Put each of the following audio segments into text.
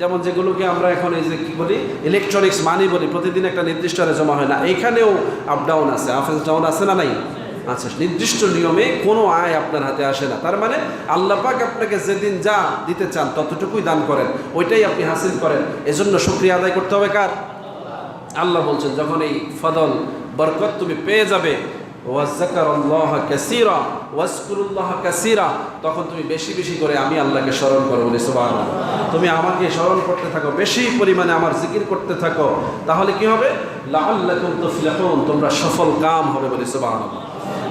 যেমন যেগুলোকে আমরা এখন এই যে কী বলি ইলেকট্রনিক্স মানি বলি, প্রতিদিন একটা নির্দিষ্ট হারে জমা হয় না। এইখানেও আপ ডাউন আছে আপ ডাউন আছে না নাই? আচ্ছা নির্দিষ্ট নিয়মে কোনো আয় আপনার হাতে আসে না। তার মানে আল্লাহ পাক আপনাকে যেদিন যা দিতে চান, ততটুকুই দান করেন। ওইটাই আপনি হাসিল করেন। এজন্য শুক্রিয়া আদায় করতে হবে কার? আল্লাহ বলছেন, যখন এই ফদল, বরকত তুমি পেয়ে যাবে তখন তুমি বেশি বেশি করে আমি আল্লাহকে স্মরণ করো বলে, সুবহানাল্লাহ। তুমি আমাকে স্মরণ করতে থাকো, বেশি পরিমাণে আমার জিকির করতে থাকো। তাহলে কি হবে? তোমরা সফল কাম হবে বলে, সুবহানাল্লাহ।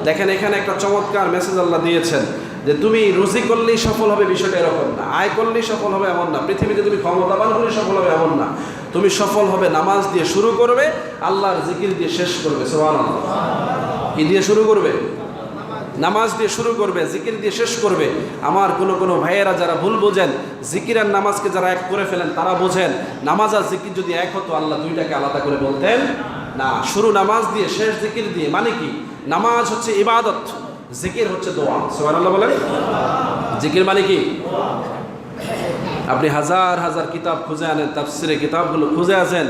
দেখেন, এখানে একটা চমৎকার মেসেজ আল্লাহ দিয়েছেন যে, তুমি রুজি করলেই সফল হবে বিষয়টা এরকম না। আয় করলেই সফল হবে এমন না। পৃথিবীতে তুমি ক্ষমতাবান হলেই সফল হবে এমন না। তুমি সফল হবে, নামাজ দিয়ে শুরু করবে, আল্লাহর জিকির দিয়ে শেষ করবে সোহান কি দিয়ে শুরু করবে? নামাজ দিয়ে শুরু করবে, জিকির দিয়ে শেষ করবে। আমার কোনো কোনো ভাইয়েরা যারা ভুল বোঝেন, জিকির আর নামাজকে যারা এক করে ফেলেন, তারা বোঝেন, নামাজ আর জিকির যদি এক হতো, আল্লাহ দুইটাকে আলাদা করে বলতেন, না, শুরু নামাজ দিয়ে, শেষ জিকির দিয়ে মানে কি? নামাজ হচ্ছে ইবাদত, জিকির হচ্ছে দোয়া। সোহান আল্লাহ বলেন। জিকির মানে কি? আপনি হাজার হাজার কিতাব খুঁজে আনেন তাফসিরে কিতাবগুলো খুঁজে আছেন,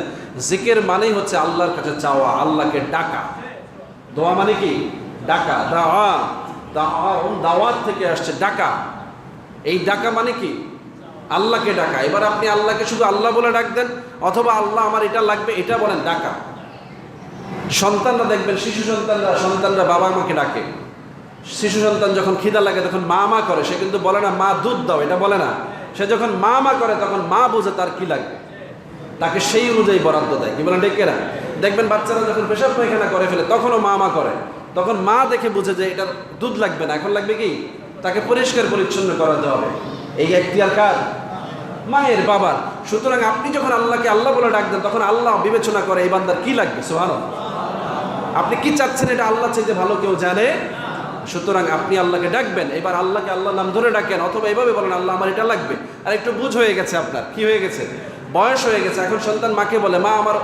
জিকির মানেই হচ্ছে আল্লাহর কাছে চাওয়া, আল্লাহকে ডাকা। দোয়া মানে কি? ডাকা দাওয়া দাওয়া দাওয়াত থেকে আসছে ডাকা। এই ডাকা মানে কি? আল্লাহকে ডাকা। এবার আপনি আল্লাহকে শুধু আল্লাহ বলে ডাক দেন অথবা আল্লাহ আমার এটা লাগবে এটা বলেন ডাকা। সন্তানরা দেখবেন শিশু সন্তানরা সন্তানরা বাবা মাকে ডাকে। শিশু সন্তান যখন খিদা লাগে তখন মা মা করে। সে কিন্তু বলে না মা দুধ দাও। এটা বলে না। সে যখন মা মা করে তখন মা বুঝে তার কি লাগবে। তাকে সেই অনুযায়ী বরাদ্দ দেয়। কি বলেন ডেকে না দেখবেন বাচ্চারা যখন পেশাব পায়খানা করে ফেলে, তখনও মা মা করে। তখন মা দেখে বুঝে যে এটা দুধ লাগবে না। এখন লাগবে কি? তাকে পরিষ্কার পরিচ্ছন্ন করাতে হবে। এই এখতিয়ার কার? মায়ের, বাবার। সুতরাং আপনি যখন আল্লাহকে আল্লাহ বলে ডাক দেন, তখন আল্লাহ বিবেচনা করে এই বান্দার কি লাগবে? সোহান আপনি কি চাচ্ছেন এটা আল্লাহ চাইতে ভালো কেউ জানে? সুতরাং আপনি আল্লাহকে ডাকবেন। এবার আল্লাহকে আল্লাহ নাম ধরে ডাকেন, অথবা এইভাবে বলেন, আল্লাহ, আমার এটা লাগবে। আর একটু বুঝ হয়ে গেছে আপনার। কি হয়ে গেছে? বয়স হয়ে গেছে। এখন সন্তান মাকে বলে, মা, আমার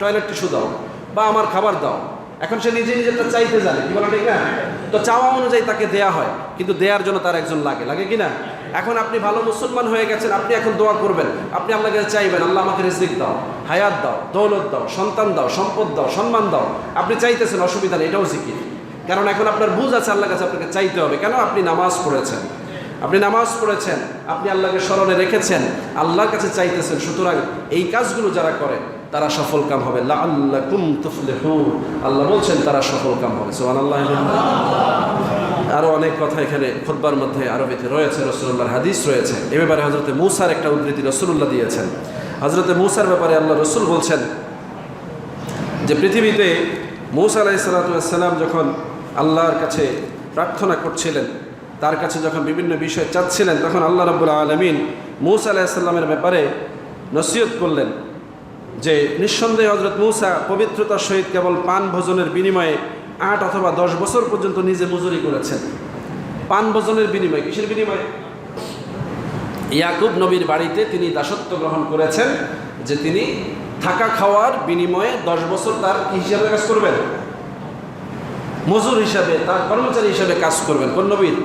টয়লেট টিস্যু দাও বা আমার খাবার দাও। এখন সে নিজে নিজেরটা চাইতে জানে। কি বলে ঠিক না? তো চাওয়া অনুযায়ী তাকে দেয়া হয়, কিন্তু দেওয়ার জন্য তার একজন লাগে। লাগে কি না? এখন আপনি ভালো মুসলমান হয়ে গেছেন, আপনি এখন দোয়া করবেন। আপনি আল্লাহকে চাইবেন, আল্লাহ আমাকে রিজিক দাও, হায়াত দাও, দৌলত দাও, সন্তান দাও, সম্পদ দাও, সম্মান দাও। আপনি চাইতেছেন, অসুবিধা নেই, এটাও জিকির। কারণ এখন আপনার বুঝ আছে আল্লাহ কাছে আপনাকে চাইতে হবে। কেন? আপনি নামাজ পড়েছেন। আপনি নামাজ পড়েছেন, আপনি আল্লাহকে স্মরণে রেখেছেন, আল্লাহর কাছে চাইতেছেন। সুতরাং এই কাজগুলো যারা করে তারা সফল কাম হবে। আল্লাহ কুম তুফলিহুন। আল্লাহ বলছেন, তারা সফল কাম হবে। সোহান আল্লাহ আরও অনেক কথা এখানে খুতবার মধ্যে আরবিতে রয়েছে রসুল্লাহর হাদিস রয়েছে। এ ব্যাপারে হজরতে মূসার একটা উদ্ধৃতি রসুল্লাহ দিয়েছেন। হজরতে মূসার ব্যাপারে আল্লাহ রসুল বলছেন যে, পৃথিবীতে মৌসা আলাহি সাল্লাম যখন আল্লাহর কাছে প্রার্থনা করছিলেন, তার কাছে যখন বিভিন্ন বিষয় চাচ্ছিলেন, তখন আল্লাহ রব্বুল আলমিন মৌসা আলাহিসাল্লামের ব্যাপারে নসিহত করলেন। যে নিঃসন্দেহে হজরত মৌসা পবিত্রতার সহিত কেবল পান ভোজনের বিনিময়ে আট অথবা দশ বছর পর্যন্ত নিজে মজুরি করেছেন। পান ভোজনের বিনিময়ে, কিসের বিনিময়ে? ইয়াকুব নবীর বাড়িতে তিনি দাসত্ব গ্রহণ করেছেন যে তিনি থাকা খাওয়ার বিনিময়ে দশ বছর তার কি হিসাবে কাজ করবেন? মজুর হিসাবে, তার কর্মচারী হিসাবে কাজ করবেন। কোন নবীর?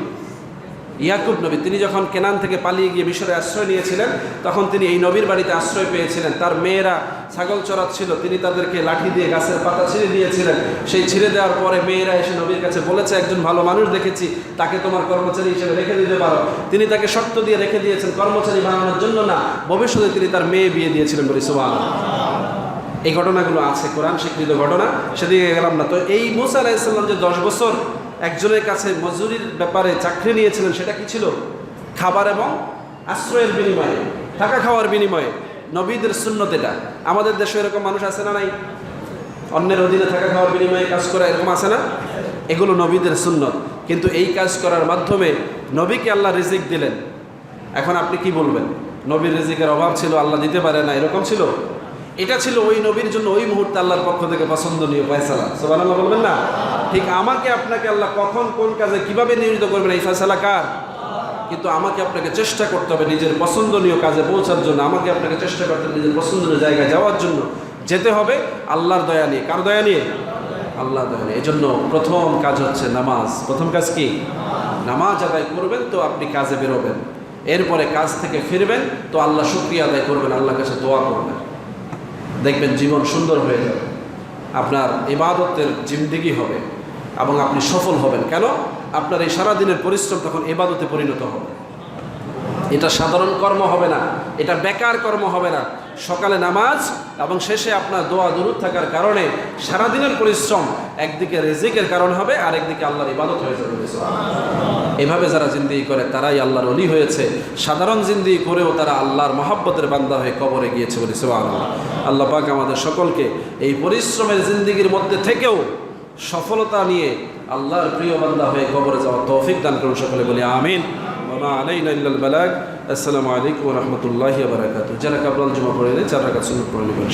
ইয়াকুব নবী, তিনি যখন কেনান থেকে পালিয়ে গিয়ে মিশরে আশ্রয় নিয়েছিলেন, তখন তিনি এই নবীর বাড়িতে আশ্রয় পেয়েছিলেন। তার মেয়েরা ছাগল চড়াচ্ছিল তিনি তাদেরকে লাঠি দিয়ে গাছের পাতা ছিঁড়ে দিয়েছিলেন। সেই ছিঁড়ে দেওয়ার পরে মেয়েরা এসে নবীর কাছে বলেছে, একজন ভালো মানুষ দেখেছি, তাকে তোমার কর্মচারী হিসেবে রেখে দিতে পারো। তিনি তাকে শর্ত দিয়ে রেখে দিয়েছেন, কর্মচারী বানানোর জন্য না, ভবিষ্যতে তিনি তার মেয়ে বিয়ে দিয়েছিলেন বলি। সুবাহ এই ঘটনাগুলো আছে, কোরআন স্বীকৃত ঘটনা, সেদিকে গেলাম না। তো এই মুসা আলাহিসাল্লাম যে দশ বছর একজনের কাছে মজুরির ব্যাপারে চাকরি নিয়েছিলেন, সেটা কি ছিল? খাবার এবং আশ্রয়ের বিনিময়ে, থাকা খাওয়ার বিনিময়ে। নবীদের শূন্যত এটা। আমাদের দেশে এরকম মানুষ আছে না নাই? অন্যের অধীনে থাকা খাওয়ার বিনিময়ে কাজ করা এরকম আছে না? এগুলো নবীদের সুন্নত। কিন্তু এই কাজ করার মাধ্যমে নবীকে আল্লাহ রিজিক দিলেন। এখন আপনি কি বলবেন? নবীর রিজিকের অভাব ছিল, আল্লাহ দিতে পারে না, এরকম ছিল? এটা ছিল ওই নবীর জন্য ওই মুহূর্তে আল্লাহর পক্ষ থেকে পছন্দনীয় ফয়সালা। সোবান আল্লাহ বলবেন না? ঠিক আমাকে আপনাকে আল্লাহ কখন, কোন কাজে কীভাবে নিয়োজিত করবেন, এই ফয়সালা কার? কিন্তু আমাকে আপনাকে চেষ্টা করতে হবে নিজের পছন্দনীয় কাজে পৌঁছার জন্য। আমাকে আপনাকে চেষ্টা করতে হবে নিজের পছন্দনীয় জায়গায় যাওয়ার জন্য। যেতে হবে আল্লাহর দয়া নিয়ে। কার দয়া নিয়ে? আল্লাহ দয়া নিয়ে। এই জন্য প্রথম কাজ হচ্ছে নামাজ। প্রথম কাজ কি? নামাজ আদায় করবেন তো আপনি কাজে বেরোবেন। এরপরে কাজ থেকে ফিরবেন তো আল্লাহ শুক্রিয়া আদায় করবেন, আল্লাহর কাছে দোয়া করবেন। দেখবেন জীবন সুন্দর হয়ে যাবে। আপনার এবাদতের জিন্দিগি হবে এবং আপনি সফল হবেন। কেন? আপনার এই সারাদিনের পরিশ্রম তখন এবাদতে পরিণত হবে। এটা সাধারণ কর্ম হবে না। এটা বেকার কর্ম হবে না। সকালে নামাজ এবং শেষে আপনার দোয়া দূর থাকার কারণে সারাদিনের পরিশ্রম একদিকে রেজিকের কারণ হবে আর একদিকে আল্লাহর ইবাদত হয়ে যাবে। এভাবে যারা জিন্দিগি করে, তারাই আল্লাহর অলি হয়েছে। সাধারণ জিন্দিগি করেও তারা আল্লাহর মহাব্বতের বান্দা হয়ে কবরে গিয়েছে বলে আল্লাহ আল্লাহ পাক আমাদের সকলকে এই পরিশ্রমের জিন্দিগির মধ্যে থেকেও সফলতা নিয়ে আল্লাহর প্রিয় বান্দা হয়ে কবরে যাওয়ার তৌফিক দান করুন সকলে বলি আমিন। আলাইনা ইল্লাল বালাক আসসালামু আলাইকুম রহমতুল্লাহ বারাকাত যারা কাবলাল জমা পড়ে নেয় চার রাখা সুন্দর পড়ে নেবেন